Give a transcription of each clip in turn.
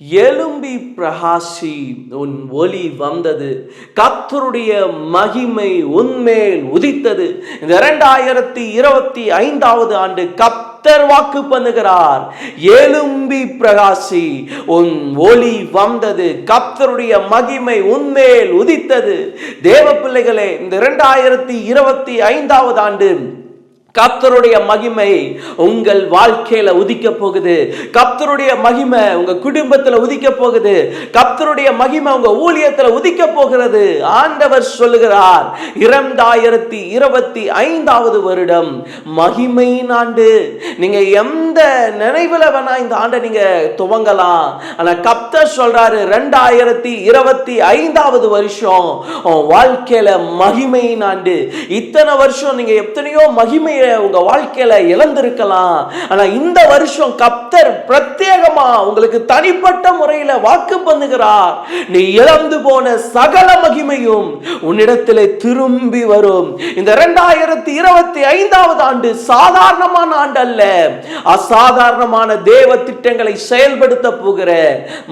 எலும்பி பிரகாசி உன் ஒலி வந்தது. கத்தருடைய மகிமை உன்மேல் உதித்தது. இந்த இரண்டாயிரத்தி இருபத்தி ஐந்தாவது ஆண்டு கத்தர் வாக்கு பண்ணுகிறார். எலும்பி பிரகாசி உன் ஒலி வந்தது. கத்தருடைய மகிமை உன்மேல் உதித்தது. தேவ பிள்ளைகளே இந்த இரண்டாயிரத்தி இருபத்தி ஐந்தாவது ஆண்டு கப்தருடைய மகிமை உங்கள் வாழ்க்கையில உதிக்க போகுது. கப்தருடைய மகிமை உங்க குடும்பத்துல உதிக்க போகுது. கப்தருடைய மகிமை உங்க ஊழியத்துல உதிக்க போகிறது. ஆண்டவர் சொல்லுகிறார் இரண்டாயிரத்தி இருபத்தி ஐந்தாவது வருடம் மகிமையின் ஆண்டு நீங்க எந்த நினைவுல வேணா இந்த ஆண்டை நீங்க துவங்கலாம். ஆனா கப்தர் சொல்றாரு ரெண்டாயிரத்தி இருபத்தி ஐந்தாவது வருஷம் வாழ்க்கையில மகிமையின் ஆண்டு இத்தனை வருஷம் நீங்க எத்தனையோ மகிமையை உங்கள் வாழ்க்கையில் இழந்திருக்கலாம். ஆனால் இந்த வருஷம் கப்தர் பிரத்யேகமாக உங்களுக்கு தனிப்பட்ட முறையில் வாக்கு பண்ணுகிறார். நீ இழந்து போன சகல மகிமையும் உன்னிடத்தில் திரும்பி வரும். இந்த ரெண்டாயிரத்தி இருபத்தி ஐந்தாவது ஆண்டு சாதாரணமான ஆண்டு அல்ல அசாதாரணமான தேவ திட்டங்களை செயல்படுத்த போகிற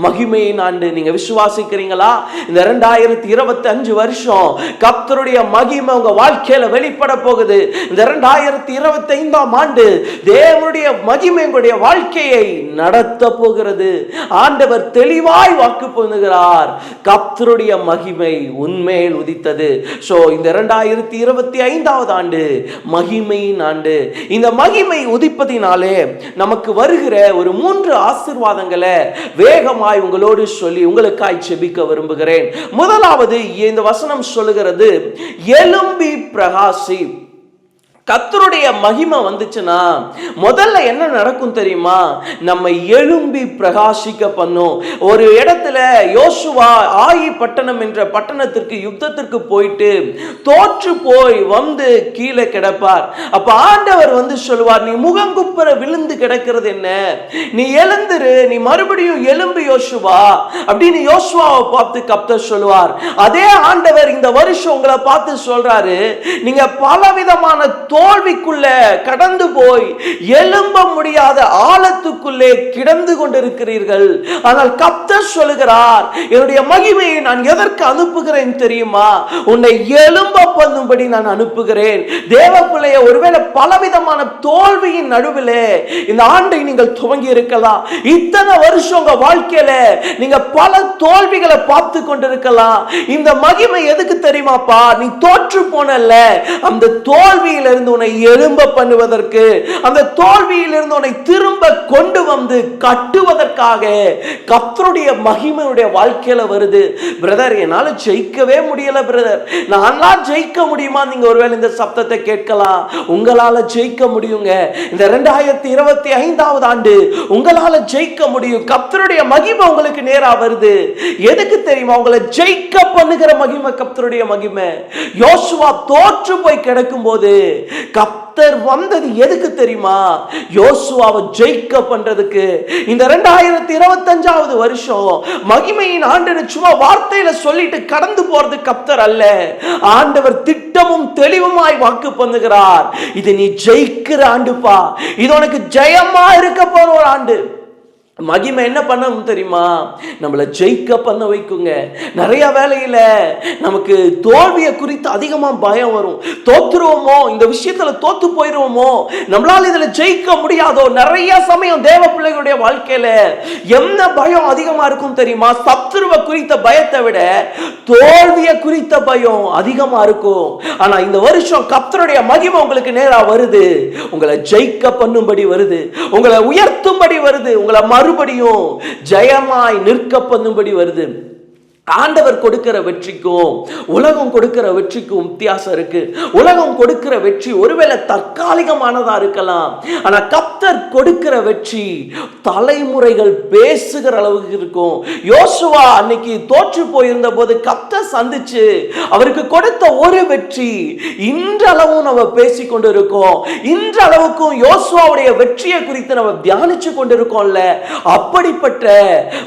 மகிமையின் ஆண்டு. நீங்க விசுவாசிக்கிறீங்களா? இந்த ரெண்டாயிரத்தி இருபத்தி அஞ்சு வருஷம் கப்தருடைய மகிமை உங்க வாழ்க்கையில வெளிப்பட போகுது. இந்த ரெண்டாயிரத்தி ரெண்டாயிரத்தி இருபத்தி ஐந்தாம் ஆண்டு தேவனுடைய மகிமை எங்களுடைய வாழ்க்கையை நடத்த போகிறது. ஆண்டவர் தெளிவாய் வாக்கு பண்ணுகிறார். கப்தருடைய மகிமை உண்மையில் உதித்தது. ஸோ இந்த இரண்டாயிரத்தி இருபத்தி ஐந்தாவது ஆண்டு மகிமையின் ஆண்டு. இந்த மகிமை உதிப்பதினாலே நமக்கு வருகிற ஒரு மூன்று ஆசிர்வாதங்களை வேகமாய் உங்களோடு சொல்லி உங்களுக்காய் செபிக்க விரும்புகிறேன். முதலாவது இந்த வசனம் சொல்லுகிறது எலும்பி பிரகாசி கத்தருடைய மகிமை வந்துச்சுன்னா முதல்ல என்ன நடக்கும் தெரியுமா? நம்ம எழும்பி பிரகாசிக்க பண்ணும். ஒரு இடத்துல யோசுவா ஆயி பட்டணம் என்ற பட்டணத்திற்கு யுத்தத்திற்கு போயிட்டு தோற்று போய் வந்து கீழே கிடப்பார். அப்ப ஆண்டவர் வந்து சொல்லுவார் நீ முகங்குப்புற விழுந்து கிடக்கிறது என்ன? நீ எழுந்துரு நீ மறுபடியும் எலும்பு யோசுவா. அப்படின்னு யோசுவாவை பார்த்து கப்தர் சொல்லுவார். அதே ஆண்டவர் இந்த வருஷம் உங்களை பார்த்து சொல்றாரு நீங்க பலவிதமான தோல்விக்குள்ள கடந்து போய் எழும்ப முடியாத ஆழத்துக்குள்ளே கிடந்து கொண்டிருக்கிறீர்கள். ஆனால் கப்தர் சொல்லுகிறார் என்னுடைய மகிமையை நான் எதற்கு அனுப்புகிறேன் தெரியுமா? உன்னை எழும்ப பண்ணும்படி நான் அனுப்புகிறேன். தேவ பிள்ளைய ஒருவேளை பலவிதமான தோல்வியின் நடுவிலே இந்த ஆண்டை நீங்கள் துவங்கி இருக்கலாம். இத்தனை வருஷம் உங்க வாழ்க்கையில நீங்க பல தோல்விகளை பார்த்து கொண்டிருக்கலாம். இந்த மகிமை எதுக்கு தெரியுமாப்பா? நீ தோற்று போனல்ல. அந்த தோல்வியிலிருந்து உன்னை எழும்ப பண்ணுவதற்கு அந்த தோல்வியிலிருந்து உன்னை திரும்ப கொண்டு வந்து கட்டுவதற்காக கத்தருடைய மகிமையுடைய வாழ்க்கையில வருது. பிரதர் என்னால ஜெயிக்கவே முடியல பிரதர் நான்லாம் ஜெயிக்க முடியுமா? நீங்க ஒருவேளை இந்த சப்தத்தை கேட்கலாம். உங்களால ஜெயிக்க முடியுங்க. இந்த ரெண்டாயிரத்தி இருபத்தி ஐந்தாவது ஆண்டு உங்களால ஜெயிக்க முடியும். கர்த்தருடைய மகிமை உங்களுக்கு நேரா வருது. எதுக்கு தெரியுமா? உங்களை ஜெயிக்க பண்ணுகிற மகிமை கர்த்தருடைய மகிமை. யோசுவா தோற்று போய் கிடக்கும் போது கப்தர் வந்தது எதுக்கு தெரியுமா? யோசுவாவை ஜெயிக்க பண்றதுக்கு. இந்த ரெண்டாயிரத்தி இருபத்தஞ்சாவது வருஷம் மகிமையின் ஆண்டு சும்மா வார்த்தையில சொல்லிட்டு கடந்து போறது கப்தர் அல்ல. ஆண்டவர் திட்டமும் தெளிவுமாய் வாக்கு பண்ணுகிறார். இது நீ ஜெயிக்கிற ஆண்டுப்பா. இது உனக்கு ஜெயமா இருக்க போற ஒரு ஆண்டு. மகிமை என்ன பண்ணணும் தெரியுமா? நம்மளை ஜெயிக்க பண்ண வைக்குங்க. நிறைய வேலையில நமக்கு தோல்வியை குறித்து அதிகமாக பயம் வரும். தோத்துருவோமோ? இந்த விஷயத்துல தோத்து போயிடுவோமோ நம்மளால இதுல ஜெயிக்க முடியாதோ? நிறைய சமயம் தேவ பிள்ளைகளுடைய வாழ்க்கையில் என்ன பயம் அதிகமா இருக்கும் தெரியுமா? சத்துருவை குறித்த பயத்தை விட தோல்வியை குறித்த பயம் அதிகமா இருக்கும். ஆனா இந்த வருஷம் கப்தருடைய மகிமை உங்களுக்கு நேரா வருது. உங்களை ஜெயிக்க பண்ணும்படி வருது. உங்களை உயர்த்தும்படி வருது. உங்களை மறுபடியும் ஜெயமாய் நிற்க பண்ணும்படி வருது. ஆண்டவர் கொடுக்கிற வெற்றிக்கும் உலகம் கொடுக்கிற வெற்றிக்கும் வித்தியாசம் இருக்கு. உலகம் கொடுக்கிற வெற்றி ஒருவேளை தற்காலிகமானதா இருக்கலாம். ஆனா கப்தர் கொடுக்கிற வெற்றி தலைமுறைகள் பேசுகிற அளவுக்கு இருக்கும். யோசுவா அன்னைக்கு தோற்று போயிருந்த போது கப்தர் சந்திச்சு அவருக்கு கொடுத்த ஒரு வெற்றி இன்றளவும் நம்ம பேசி கொண்டு இருக்கோம் இன்றளவுக்கும் யோசுவாவுடைய வெற்றியை குறித்து நம்ம தியானிச்சு கொண்டிருக்கோம்ல. அப்படிப்பட்ட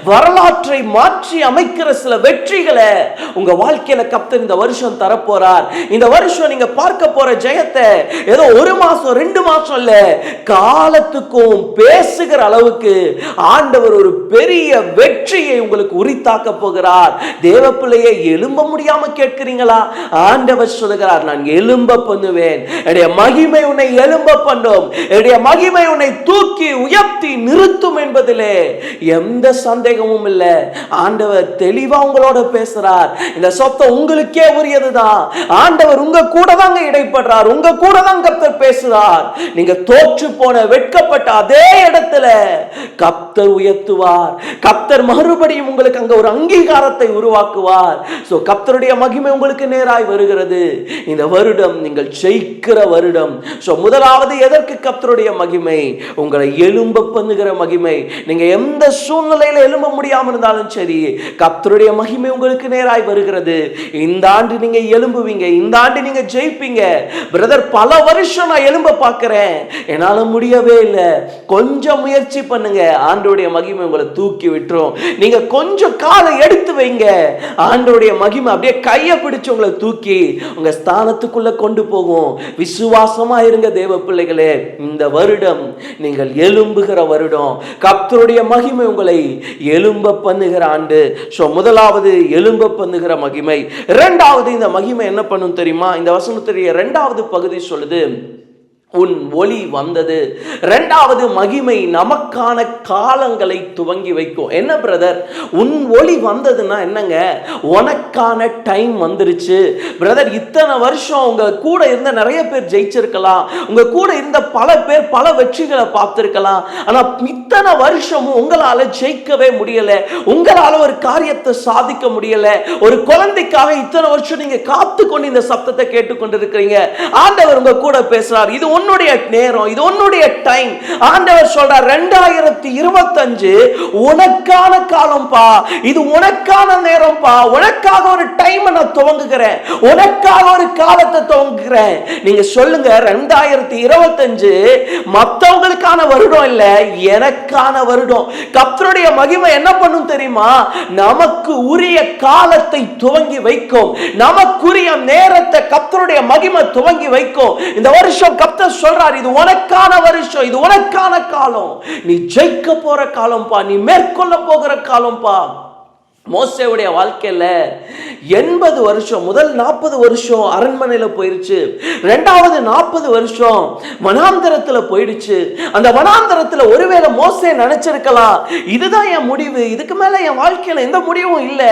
வரலாற்றை மாற்றி அமைக்கிற சில வெற்றி வெற்றிகளை உங்க வாழ்க்கையில கப்தர் இந்த வருஷம் தரப்போறார். இந்த வருஷம் நீங்க பார்க்க போற ஜெயத்தை ஏதோ ஒரு மாசம் ரெண்டு மாசம் இல்ல காலத்துக்கும் பேசுகிற அளவுக்கு ஆண்டவர் ஒரு பெரிய வெற்றியை உங்களுக்கு உரித்தாக்க போகிறார். தேவ பிள்ளையை எழும்ப முடியாம கேட்கிறீங்களா? ஆண்டவர் சொல்லுகிறார் நான் எழும்ப பண்ணுவேன். என்னுடைய மகிமை உன்னை எழும்ப பண்ணும். என்னுடைய மகிமை உன்னை தூக்கி உயர்த்தி நிறுத்தும் என்பதிலே எந்த சந்தேகமும் இல்லை. ஆண்டவர் தெளிவா உங்களோட பேசுறார். இந்த சொத்தம் உங்களுக்கே உரியதுதான். ஆண்டவர் உங்க கூட தாங்க இடைப்படுறார். உங்க கூட தான் கப்தர் பேசுறார். நீங்க தோற்று போன வெட்கப்பட்ட அதே இடத்துல கப்தர் உயர்த்துவார். கப்தர் மறுபடியும் உங்களுக்கு அங்க ஒரு அங்கீகாரத்தை உருவாக்குவார். சோ கப்தருடைய மகிமை உங்களுக்கு நேராய் வருகிறது. இந்த வருடம் நீங்கள் ஜெயிக்கிற வருடம். சோ முதலாவது எதற்கு கப்தருடைய மகிமை? உங்களை எலும்ப பண்ணுகிற மகிமை. நீங்க எந்த சூழ்நிலையில எலும்ப முடியாம இருந்தாலும் சரி கப்தருடைய மகிமை உங்களுக்கு நேராய் வருகிறது. இந்த ஆண்டு நீங்க எலும்புவீங்க இந்த ஆண்டு நீங்க ஜெயிப்பீங்க. பிரதர் பல வருஷம் நான் எலும்ப பார்க்கிறேன். என்னால முடியவே இல்லை. கொஞ்சம் முயற்சி பண்ணுங்க. ஆண்டோடைய மகிமை உங்களை தூக்கி விட்டுரும். நீங்க கொஞ்சம் காலை எடுத்து வைங்க. ஆண்டோடைய மகிமை அப்படியே கையை பிடிச்சு உங்களை தூக்கி உங்க ஸ்தானத்துக்குள்ள கொண்டு போகும். விசுவாசமா இருங்க தேவ பிள்ளைகளே. இந்த வருடம் நீங்கள் எலும்புகிற வருடம். கப்தருடைய மகிமை உங்களை எலும்ப பண்ணுகிற ஆண்டு. ஸோ முதலாவது எழும்ப பண்ணுகிற மகிமை. இரண்டாவது இந்த மகிமை என்ன பண்ணும் தெரியுமா? இந்த வசனத்துடைய இரண்டாவது பகுதி சொல்லுது உன் ஒளி வந்தது. ரெண்டாவது மகிமை நமக்கான காலங்களை துவங்கி வைக்கும். என்ன பிரதர் உன் ஒளி வந்ததுன்னா என்னங்க? உனக்கான டைம் வந்துருச்சு. பிரதர் இத்தனை வருஷம் உங்க கூட இருந்த நிறைய பேர் ஜெயிச்சிருக்கலாம். உங்க கூட இருந்த பல பேர் பல வெற்றிகளை பார்த்திருக்கலாம். ஆனா இத்தனை வருஷமும் உங்களால ஜெயிக்கவே முடியல. உங்களால ஒரு காரியத்தை சாதிக்க முடியல. ஒரு குழந்தைக்காக இத்தனை வருஷம் நீங்க காத்து கொண்டு இந்த சப்தத்தை கேட்டுக்கொண்டு இருக்கிறீங்க ஆண்டவர் உங்க கூட பேசுறார். இது உன்னுடைய நேரம் இது உன்னுடைய டைம் ஆண்டவர் சொல்றார் ரெண்டாயிரத்தி இருபத்தஞ்சு உனக்கான காலம் இது உனக்கான நேரம்ப்பா உனக்காக ஒரு டைம் நான் துவங்குகிறேன். உனக்காக ஒரு காலத்தை துவங்குகிறேன். நீங்க சொல்லுங்க ரெண்டாயிரத்தி இருபத்தஞ்சு மற்றவங்களுக்கான வருடம் இல்ல எனக்கான வருடம். கர்த்தருடைய மகிமை என்ன பண்ணும் தெரியுமா? நமக்கு உரிய காலத்தை துவங்கி வைக்கும். நமக்குரிய நேரத்தை கர்த்தருடைய மகிமை துவங்கி வைக்கும். இந்த வருஷம் கர்த்தர் சொல்றார்? இது உனக்கான வருஷம் இது உனக்கான காலம். நீ ஜெயிக்க போற காலம்பா நீ மேற்கொள்ள போகிற காலம்பா மோசையுடைய வாழ்க்கையில எண்பது வருஷம் முதல் நாற்பது வருஷம் அரண்மனையில் போயிருச்சு. ரெண்டாவது நாற்பது வருஷம் வனாந்தரத்தில் போயிடுச்சு. அந்த வனாந்தரத்தில் ஒருவேளை மோசே நினைச்சிருக்கலாம். இதுதான் என் முடிவு. இதுக்கு மேல என் வாழ்க்கையில எந்த முடிவும் இல்லை.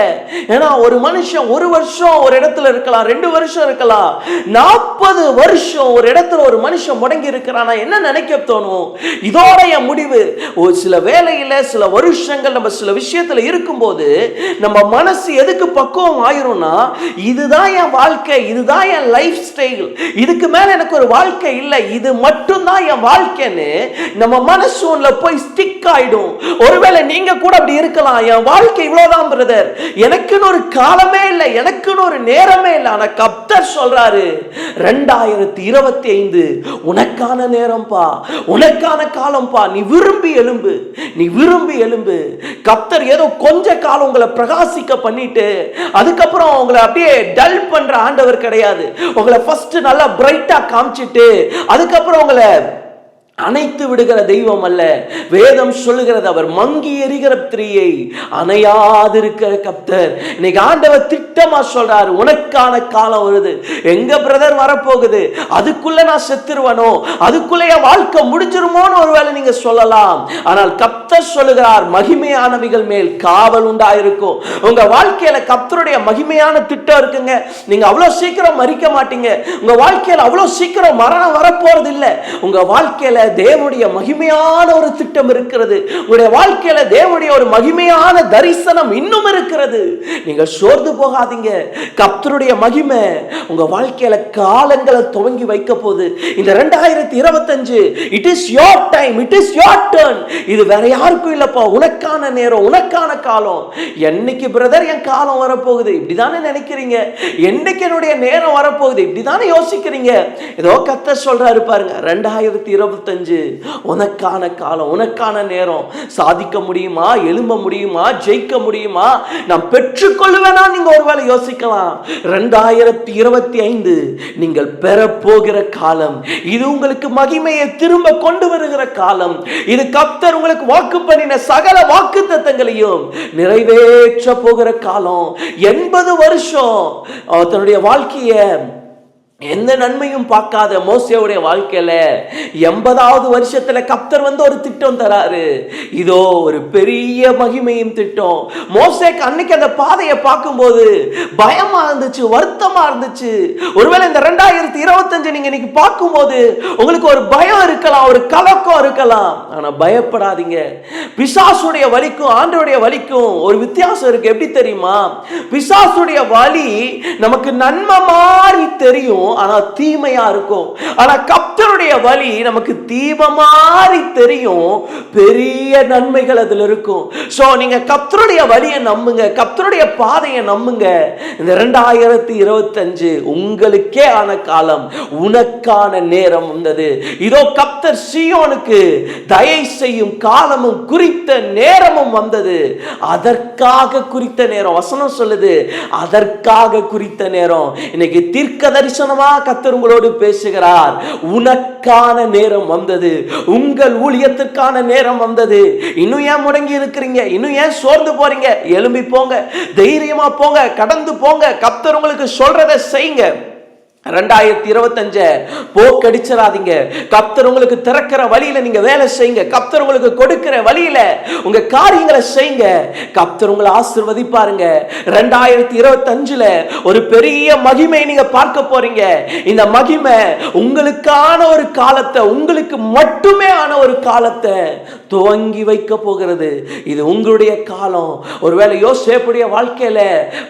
ஏன்னா ஒரு மனுஷன் ஒரு வருஷம் ஒரு இடத்துல இருக்கலாம் ரெண்டு வருஷம் இருக்கலாம். நாற்பது வருஷம் ஒரு இடத்துல ஒரு மனுஷன் முடங்கி இருக்கிறானா. என்ன நினைக்க தோணும்? இதோட என் முடிவு. ஒரு சில வேலையில சில வருஷங்கள் நம்ம சில விஷயத்துல இருக்கும்போது நம்ம மனசு எதுக்கு பக்குவம் ஆயிரும்னா இதுதான் என் வாழ்க்கை இதுதான் என் லைஃப் ஸ்டைல் இதுக்கு மேல எனக்கு ஒரு வாழ்க்கை இல்லை இது மட்டும்தான் என் வாழ்க்கைன்னு நம்ம மனசு ஒன்றுல போய் ஸ்டிக் ஆயிடும். ஒருவேளை நீங்க கூட அப்படி இருக்கலாம். என் வாழ்க்கை இவ்வளவுதான் பிரதர் எனக்குன்னு ஒரு காலமே இல்லை எனக்குன்னு ஒரு நேரமே இல்லை. ஆனா கப்தர் சொல்றாரு ரெண்டாயிரத்தி இருபத்தி ஐந்து உனக்கான நேரம்பா உனக்கான காலம்பா. நீ விரும்பி எலும்பு நீ விரும்பி எலும்பு கப்தர் ஏதோ கொஞ்ச காலம் உங்களை பிரகாசிக்க பண்ணிட்டு அதுக்கு அதுக்கப்புறம் உங்களை அப்படியே டல் பண்ற ஆண்டவர் கிடையாது. உங்களை ஃபர்ஸ்ட் நல்லா பிரைட்டா காமிச்சிட்டு அதுக்கப்புறம் உங்களை அணைத்து விடுகிற தெய்வம் அல்ல வேதம் சொல்லுகிறது அவர் மங்கி எரிகிற திரியை அணையாதிருக்கிற கப்தர் இன்னைக்கு ஆண்டவர் திட்டமா சொல்றாரு உனக்கான காலம் வருது. எங்க பிரதர் வரப்போகுது? அதுக்குள்ள நான் செத்துருவனோ? அதுக்குள்ள என் வாழ்க்கை முடிஞ்சிருமோன்னு ஒருவேளை நீங்க சொல்லலாம். ஆனால் கப்தர் சொல்லுகிறார் மகிமையானவைகள் மேல் காவல் உண்டாயிருக்கும். உங்க வாழ்க்கையில கப்தருடைய மகிமையான திட்டம் இருக்குங்க. நீங்க அவ்வளவு சீக்கிரம் மறிக்க மாட்டீங்க. உங்க வாழ்க்கையில அவ்வளவு சீக்கிரம் மரணம் வரப்போறது இல்லை உங்க வாழ்க்கையில தேவனுடைய மகிமையான ஒரு திட்டம் இருக்கிறது. உங்களுடைய வாழ்க்கையில தேவனுடைய ஒரு மகிமையான தரிசனம் இன்னும் இருக்கிறது. நீங்க சோர்ந்து போகாதீங்க. கப்தருடைய மகிமை உங்க வாழ்க்கையில காலங்களை துவங்கி வைக்க போகுது இந்த ரெண்டாயிரத்தி இருபத்தஞ்சு it is your time it is your turn இது வேற யாருக்கும் இல்லப்பா. உனக்கான நேரம் உனக்கான காலம். என்னைக்கு பிரதர் என் காலம் வரப்போகுது? இப்படிதானே நினைக்கிறீங்க. என்னைக்கு என்னுடைய நேரம் வரப்போகுது? இப்படிதானே யோசிக்கிறீங்க. ஏதோ கத்த சொல்றாரு பாருங்க ரெண்டாயிரத்தி இருபத்தஞ்சு. இருபத்தஞ்சு. உனக்கான காலம் உனக்கான நேரம். சாதிக்க முடியுமா? எழும்ப முடியுமா? ஜெயிக்க முடியுமா? நான் பெற்றுக்கொள்வேனா? நீங்க ஒருவேளை யோசிக்கலாம். ரெண்டாயிரத்தி இருபத்தி ஐந்து நீங்கள் பெற போகிற காலம் இது உங்களுக்கு மகிமையை திரும்ப கொண்டு வருகிற காலம். இது கப்தர் உங்களுக்கு வாக்கு பண்ணின சகல வாக்கு தத்தங்களையும் நிறைவேற்ற போகிற காலம். எண்பது வருஷம் தன்னுடைய வாழ்க்கையை எந்த நன்மையும் பார்க்காத மோசையோடைய வாழ்க்கையில எண்பதாவது வருஷத்துல கப்தர் வந்து ஒரு திட்டம் தராரு. இதோ ஒரு பெரிய மகிமையும் திட்டம். மோசேக்கு அன்னைக்கு அந்த பாதையை பார்க்கும்போது பயமா இருந்துச்சு வருத்தமா இருந்துச்சு. ஒருவேளை இந்த ரெண்டாயிரத்தி இருபத்தஞ்சு நீங்க இன்னைக்கு பார்க்கும்போது உங்களுக்கு ஒரு பயம் இருக்கலாம் ஒரு கலக்கம் இருக்கலாம். ஆனா பயப்படாதீங்க. பிசாசுடைய வலிக்கும் ஆண்டோடைய வலிக்கும் ஒரு வித்தியாசம் இருக்கு. எப்படி தெரியுமா? பிசாசுடைய வலி நமக்கு நன்மை மாதிரி தெரியும். ஆனால் தீமையாக இருக்கும். ஆனால் கப்தருடைய வழி நமக்கு தீப மாதிரி தெரியும். பெரிய நன்மைகள் அதில் இருக்கும். ஸோ நீங்கள் கப்தருடைய வழியை நம்புங்க. கப்தருடைய பாதையை நம்புங்க. இந்த ரெண்டாயிரத்தி இருபத்தஞ்சு உங்களுக்கே ஆன காலம் உனக்கான நேரம் வந்தது. இதோ கப்தர் சியோனுக்கு தயை செய்யும் காலமும் குறித்த நேரமும் வந்தது. அதற்காக குறித்த நேரம். வசனம் சொல்லுது. அதற்காக குறித்த நேரம். இன்னைக்கு தீர்க்க தரிசனம் கத்தர் உங்களோடு பேசுகிறார். உனக்கான நேரம் வந்தது. உங்கள் ஊழியத்திற்கான நேரம் வந்தது. இன்னும் ஏன் முடங்கி இருக்கிறீங்க? இன்னும் ஏன் சோர்ந்து போறீங்க? எழும்பி போங்க. தைரியமா போங்க. கடந்து போங்க. கத்தர் உங்களுக்கு சொல்றதை செய்யுங்க. ரெண்டாயிரத்தி இருபத்தஞ்ச போக்கடிச்சிடாதீங்க. கப்தர் உங்களுக்கு திறக்கிற வழியில நீங்க வேலை செய்யுங்க. கப்தர் உங்களுக்கு கொடுக்கிற வழியில உங்க காரியங்களை செய்யுங்க. கப்தர் உங்களை ஆசிர்வதிப்பாருங்க. ரெண்டாயிரத்தி இருபத்தஞ்சுல ஒரு பெரிய மகிமை நீங்க பார்க்க போறீங்க. இந்த மகிமை உங்களுக்கான ஒரு காலத்தை உங்களுக்கு மட்டுமே ஆன ஒரு காலத்தை துவங்கி வைக்க போகிறது. இது உங்களுடைய காலம். ஒருவேளை யோசேப்புடைய வாழ்க்கையில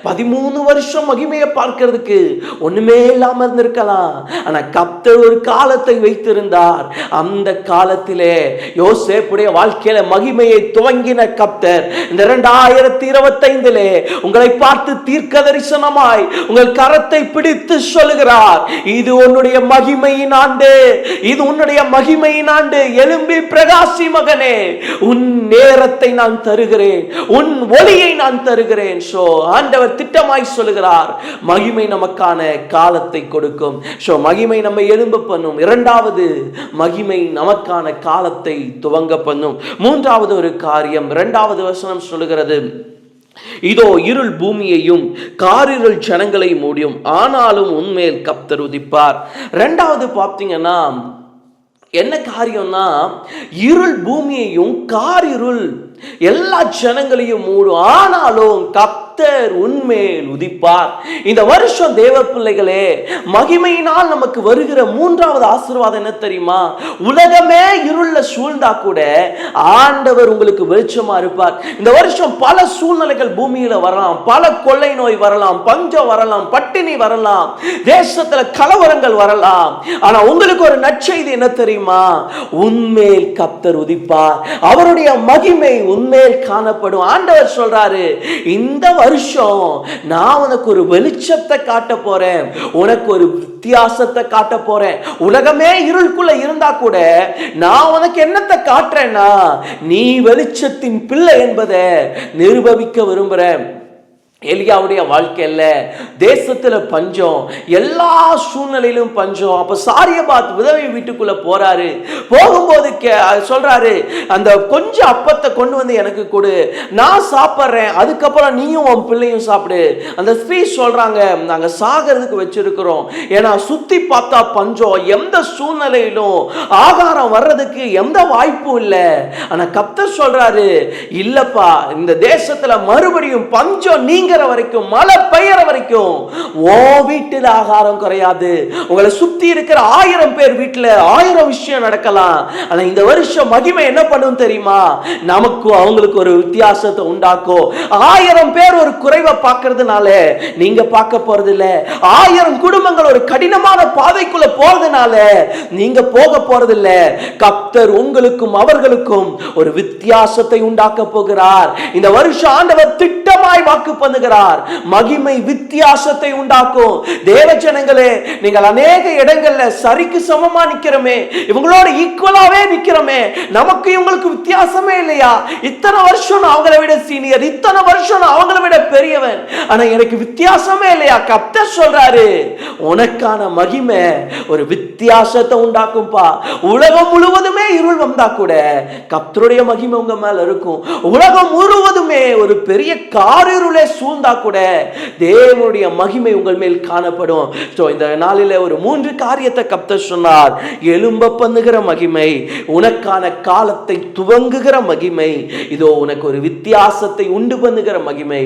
பதிமூணு வருஷம் மகிமையை பார்க்கறதுக்கு ஒண்ணுமே இல்லாம இருந்திருக்கலாம். ஆனா கப்தர் ஒரு காலத்தை வைத்திருந்தார். அந்த காலத்திலே யோசேப்புடைய வாழ்க்கையில மகிமையை துவங்கின கப்தர் இந்த இரண்டாயிரத்தி இருபத்தைந்திலே உங்களை பார்த்து தீர்க்க தரிசனமாய் உங்கள் கரத்தை பிடித்து சொல்லுகிறார். இது உன்னுடைய மகிமையின் ஆண்டு. இது உன்னுடைய மகிமையின் ஆண்டு. எலும்பி பிரகாசி மகனே. உன் நேரத்தை நான் தருகிறேன். உன் ஒளியை நான் தருகிறேன். ஸோ ஆண்டவர் திட்டமாய் சொல்லுகிறார். மகிமை நமக்கான காலத்தை கொடுக்கும். ஸோ மகிமை நம்ம எழும்ப பண்ணும். இரண்டாவது மகிமை நமக்கான காலத்தை துவங்க பண்ணும். மூன்றாவது ஒரு காரியம் இரண்டாவது வசனம் சொல்லுகிறது. இதோ இருள் பூமியையும் காரிருள் ஜனங்களை மூடியும். ஆனாலும் உண்மையில் கப்தர் உதிப்பார். ரெண்டாவது பார்த்தீங்கன்னா என்ன காரியம்னா இருள் பூமியையும் காரிருள் எல்லா ஜனங்களையும் மூடும். ஆனாலும் கப்தர் உண்மையில் உதிப்பார். இந்த வருஷம் தேவ பிள்ளைகளே மகிமையினால் நமக்கு வருகிற மூன்றாவது ஆசீர்வாதம் என்ன தெரியுமா? உலகமே இருள சூழ்ந்தா கூட ஆண்டவர் உங்களுக்கு வெளிச்சமா இருப்பார். இந்த வருஷம் பல சூழ்நிலைகள் பூமியில வரலாம். பல கொள்ளை நோய் வரலாம் பஞ்சம் வரலாம் பட்டினி வரலாம் தேசத்துல கலவரங்கள் வரலாம். ஆனா உங்களுக்கு ஒரு நற்செய்தி என்ன தெரியுமா? உண்மையில் கப்தர் உதிப்பார். அவருடைய மகிமை உண்மையில் காணப்படும். ஆண்டவர் சொல்றாரு இந்த வருஷம் நான் உனக்கு ஒரு வெளிச்சத்தை காட்ட போறேன். உனக்கு ஒரு வித்தியாசத்தை காட்ட போறேன். உலகமே இருளுக்குள்ள இருந்தா கூட நான் உனக்கு என்னத்தை காட்டுறேன்னா நீ வெளிச்சத்தின் பிள்ளை என்பதை நிரூபிக்க விரும்புறேன். எலியாவுடைய வாழ்க்கையில் தேசத்துல பஞ்சம் எல்லா சூழ்நிலையிலும் பஞ்சம். அப்ப சாரியபாத் விதவை வீட்டுக்குள்ள போறாரு. போகும்போது கே- சொல்றாரு அந்த கொஞ்சம் அப்பத்தை கொண்டு வந்து எனக்கு கொடு. நான் சாப்பிட்றேன் அதுக்கப்புறம் நீயும் உன் பிள்ளையும் சாப்பிடு. அந்த ஸ்திரீ சொல்றாங்க நாங்க சாகிறதுக்கு வச்சிருக்கிறோம். ஏன்னா சுத்தி பார்த்தா பஞ்சம் எந்த சூழ்நிலையிலும் ஆகாரம் வர்றதுக்கு எந்த வாய்ப்பும் இல்லை. ஆனா கப்தர் சொல்றாரு இல்லப்பா இந்த தேசத்துல மறுபடியும் பஞ்சம் நீங்கிற வரைக்கும் மழை பெய்யற வரைக்கும் ஓ வீட்டில் ஆகாரம் குறையாது. உங்களை சுத்தி இருக்கிற ஆயிரம் பேர் வீட்டில் ஆயிரம் விஷயம் நடக்கலாம். ஆனா இந்த வருஷம் மகிமை என்ன பண்ணும் தெரியுமா? நமக்கும் அவங்களுக்கு ஒரு வித்தியாசத்தை உண்டாக்கும். ஆயிரம் பேர் ஒரு குறைவை பார்க்கறதுனால நீங்க பார்க்க போறது இல்ல ஆயிரம் குடும்பங்கள் ஒரு கடினமான பாதைக்குள்ள போறதுனால நீங்க போக போறது இல்ல கப்தர் உங்களுக்கும் அவர்களுக்கும் ஒரு வித்தியாசத்தை உண்டாக்க போகிறார். இந்த வருஷம் ஆண்டவர் திட்டமாய் வாக்கு பண்ணுகிறார் மகிமை வித்தியாசத்தை உண்டாக்கும். தேவ ஜனங்களே நீங்கள் அநேக இடங்கள்ல சரிக்கு சமமா நிக்கிறோமே. இவங்களோட ஈக்குவலாவே நிக்கிறோமே. நமக்கு இவங்களுக்கு வித்தியாசமே இல்லையா? இத்தனை வருஷம் அவங்கள விட சீனியர் இத்தனை வருஷம் அவங்கள விட பெரியவன். ஆனா எனக்கு வித்தியாசமே இல்லையா? கத்த சொல்றாரு உனக்கான மகிமை ஒரு வித்தியாசத்தை உண்டாக்கும்பா. உலகம் முழுவதுமே இருள் வந்தா கூட கத்தருடைய மகிமை உங்க மேல இருக்கும். உலகம் முழுவதுமே ஒரு பெரிய காரிருளே சூழ்ந்தா கூட தேவனுடைய மகிமை உங்கள் மேல் காணப்படும். ஸோ இந்த நாளில் ஒரு மூன்று காரியத்தை கப்த சொன்னார். எலும்ப பண்ணுகிற மகிமை உனக்கான காலத்தை துவங்குகிற மகிமை இதோ உனக்கு ஒரு வித்தியாசத்தை உண்டு பண்ணுகிற மகிமை.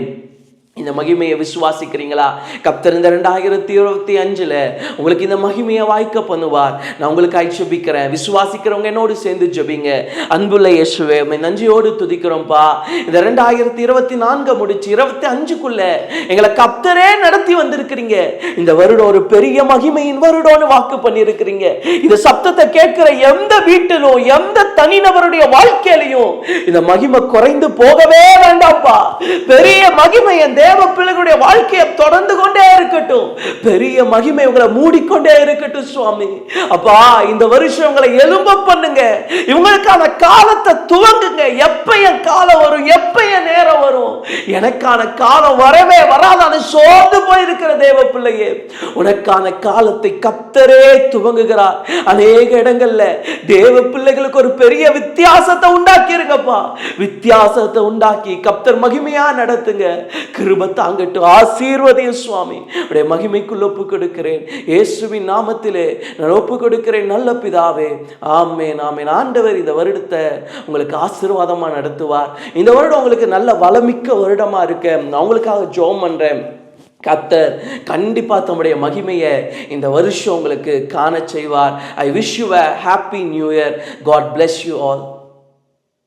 இந்த மகிமையை விசுவாசிக்கிறீங்களா? கப்தர் இந்த ரெண்டாயிரத்தி இருபத்தி அஞ்சுல உங்களுக்கு இந்த மகிமையை வாய்க்க பண்ணுவார். நான் உங்களுக்கு ஜெபிக்கிறேன். விசுவாசிக்கிறவங்க என்னோடு சேர்ந்து ஜெபிங்க. அன்புள்ள இயேசுவே உண்மை நஞ்சியோடு துதிக்கிறோம்ப்பா இந்த ரெண்டாயிரத்தி இருபத்தி நான்கு முடிச்சு இருபத்தி அஞ்சுக்குள்ள எங்களை கப்தரே நடத்தி வந்திருக்கிறீங்க. இந்த வருடம் ஒரு பெரிய மகிமையின் வருடம்னு வாக்கு பண்ணியிருக்கிறீங்க. இந்த சப்தத்தை கேட்கிற எந்த வீட்டிலும் எந்த தனிநபருடைய வாழ்க்கையிலையும் இந்த மகிமை குறைந்து போகவே வேண்டாம்ப்பா பெரிய மகிமை என் தேவ பிள்ளைகளுடைய வாழ்க்கையை தொடர்ந்து கொண்டே இருக்கட்டும். பெரிய மகிமை உங்களை மூடிக்கொண்டே இருக்கட்டும் சுவாமி. அப்பா இந்த வருஷம் உங்களை எலும்ப பண்ணுங்க. இவங்களுக்கான காலத்தை துவங்குங்க. எப்ப என் காலம் வரும்? எப்ப என் நேரம் வரும்? எனக்கான காலம் வரவே வராதான்னு சோர்ந்து போயிருக்கிற தேவ பிள்ளையே உனக்கான காலத்தை கத்தரே துவங்குகிறார். அநேக இடங்கள்ல தேவ பிள்ளைகளுக்கு ஒரு பெரிய வித்தியாசத்தை உண்டாக்கி இருங்கப்பா வித்தியாசத்தை உண்டாக்கி கப்தர் மகிமையா நடத்துங்க. கிருப தாங்கட்டும் ஆசீர்வதிய சுவாமி. உடைய மகிமைக்குள் ஒப்பு கொடுக்கிறேன் இயேசுவின் நாமத்திலே நான் ஒப்பு கொடுக்கிறேன் நல்ல பிதாவே ஆமே ஆமேன். ஆண்டவர் இந்த வருடத்தை உங்களுக்கு ஆசீர்வாதமா நடத்துவார். இந்த வருடம் உங்களுக்கு நல்ல வளமிக்க வருடமா இருக்க. அவங்களுக்காக ஜோம் பண்றேன். கத்தர் கண்டிப்பாக தம்முடைய மகிமையை இந்த வருஷம் உங்களுக்கு காண செய்வார். I wish you a happy new year God bless you all